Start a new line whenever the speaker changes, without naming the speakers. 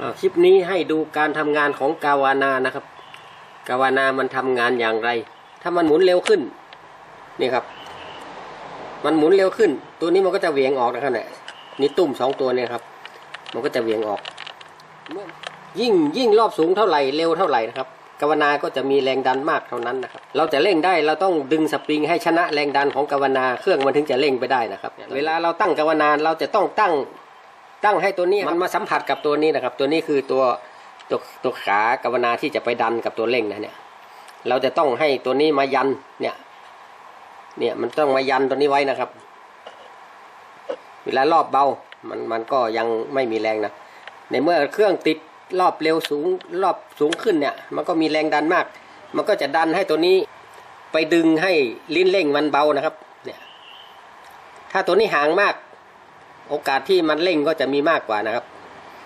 อ่าคลิปนี้ให้ดูการทำงานของกาวานานะครับ กาวานามันทำงานอย่างไร ถ้ามันหมุนเร็วขึ้นนี่ครับ มันหมุนเร็วขึ้น ตัวนี้มันก็จะเหวียงออกนะครับเนี่ยนี่ตุ่มสองตัวเนี่ยครับ มันก็จะเหวียงออก ยิ่งยิ่งรอบสูงเท่าไหร่เร็วเท่าไหร่นะครับกาวนาก็จะมีแรงดันมากเท่านั้นนะครับ เราจะเร่งได้เราต้องดึงสปริงให้ชนะแรงดันของกาวนา เครื่องมันถึงจะเร่งไปได้นะครับ เวลาเราตั้งกาวนาเราจะต้องตั้ง ตั้งให้ตัวนี้มันมาสัมผัสกับตัวนี้นะครับ ตัวนี้คือตัวตัวตัวขากาวนาที่จะไปดันกับตัวเร่งนะเนี่ย เราจะต้องให้ตัวนี้มายันเนี่ย เนี่ยมันต้องมายันตัวนี้ไว้นะครับ เวลารอบเบามันมันก็ยังไม่มีแรงนะในเมื่อเครื่องติดรอบเร็วสูงรอบสูงขึ้นเนี่ย มันก็มีแรงดันมาก มันก็จะดันให้ตัวนี้ไปดึงให้ลิ้นเร่งมันเบานะครับ เนี่ย ถ้าตัวนี้ห่างมาก โอกาสที่มันเร่งก็จะมีมากกว่านะครับ